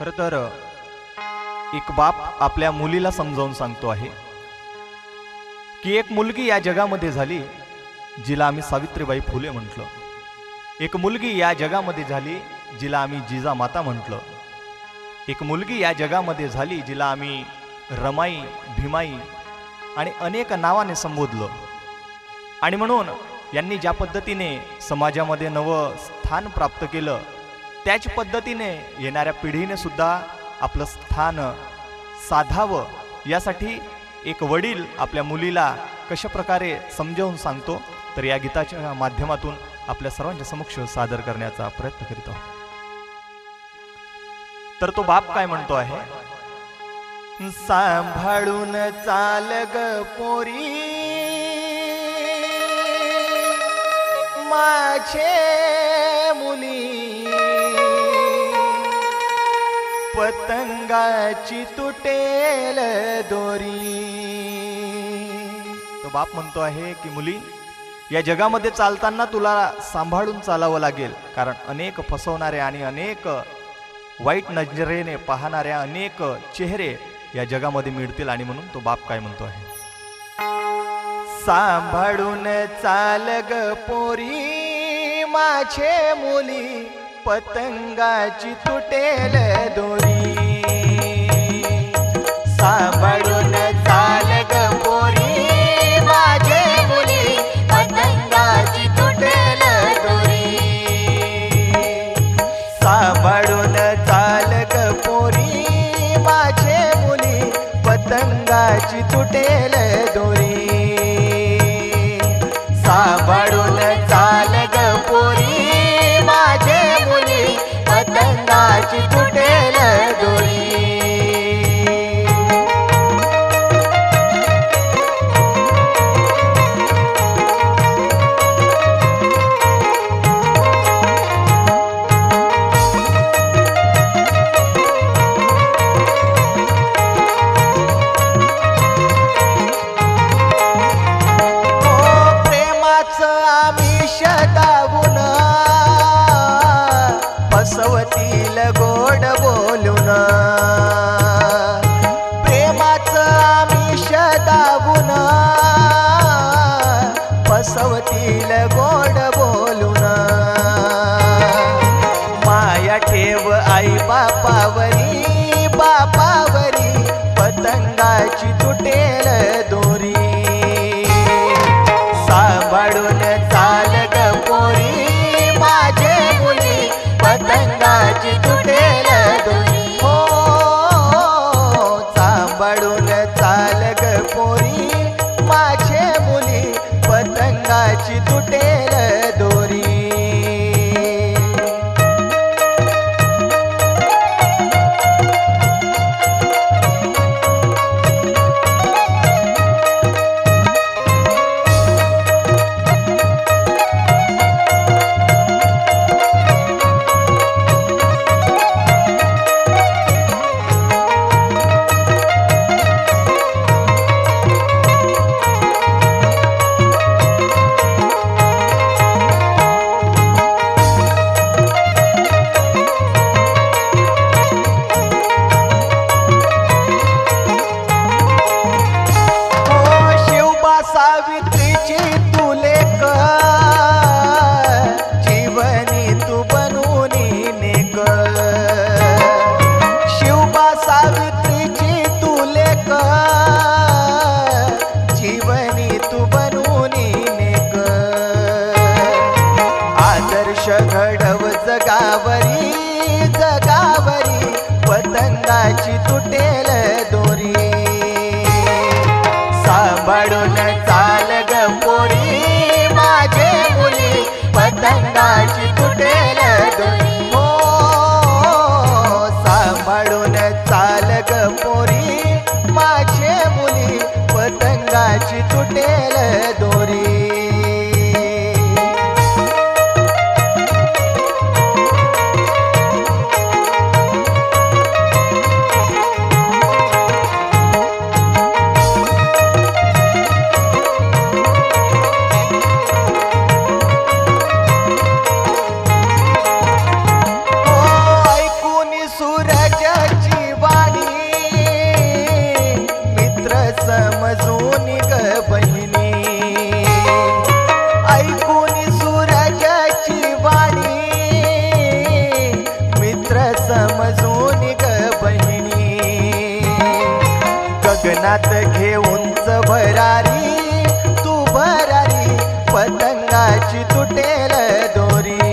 खरं तर एक बाप आपल्या मुलीला समजावून सांगतो आहे की एक मुलगी या जगामध्ये झाली जिला आम्ही सावित्रीबाई फुले म्हटलं. एक मुलगी या जगामध्ये झाली जिला आम्ही जिजा माता म्हटलं. एक मुलगी या जगामध्ये झाली जिला आम्ही रमाई भीमाई आणि अनेक नावाने संबोधलं. आणि म्हणून यांनी ज्या पद्धतीने समाजामध्ये नवं स्थान प्राप्त केलं त्याच पद्धतीने येणाऱ्या पिढीने सुद्धा आपलं स्थान साधावं. यासाठी एक वडील आपल्या मुलीला कशा प्रकारे समजावून सांगतो तर या गीताच्या माध्यमातून आपल्या सर्वांच्या समक्ष सादर करण्याचा प्रयत्न करीत आहोत. तर तो बाप काय म्हणतो आहे? सांभाळून चाल ग पोरी. माझे पतंगाची तुटेल दोरी. तो बाप म्हणतो आहे की मुली या जगामध्ये चालताना तुला सांभाळून चालावं लागेल. कारण अनेक फसवणारे आणि अनेक वाईट नजरेने पाहणाऱ्या अनेक चेहरे या जगामध्ये मिळतील. आणि म्हणून तो बाप काय म्हणतो आहे? सांभाळून चाल ग पोरी माझे मुली पतंगाची तुटेल दोरी. सांभाळून चाल ग पोरी. माझे मुली पतंगाची तुटेल दोरी. सांभाळून चाल ग पोरी. माझे मुली पतंगाची तुटेल दोरी. सांभाळून அகில मनात घेऊन भरारी तू भरारी पतंगाची तुटेल दोरी.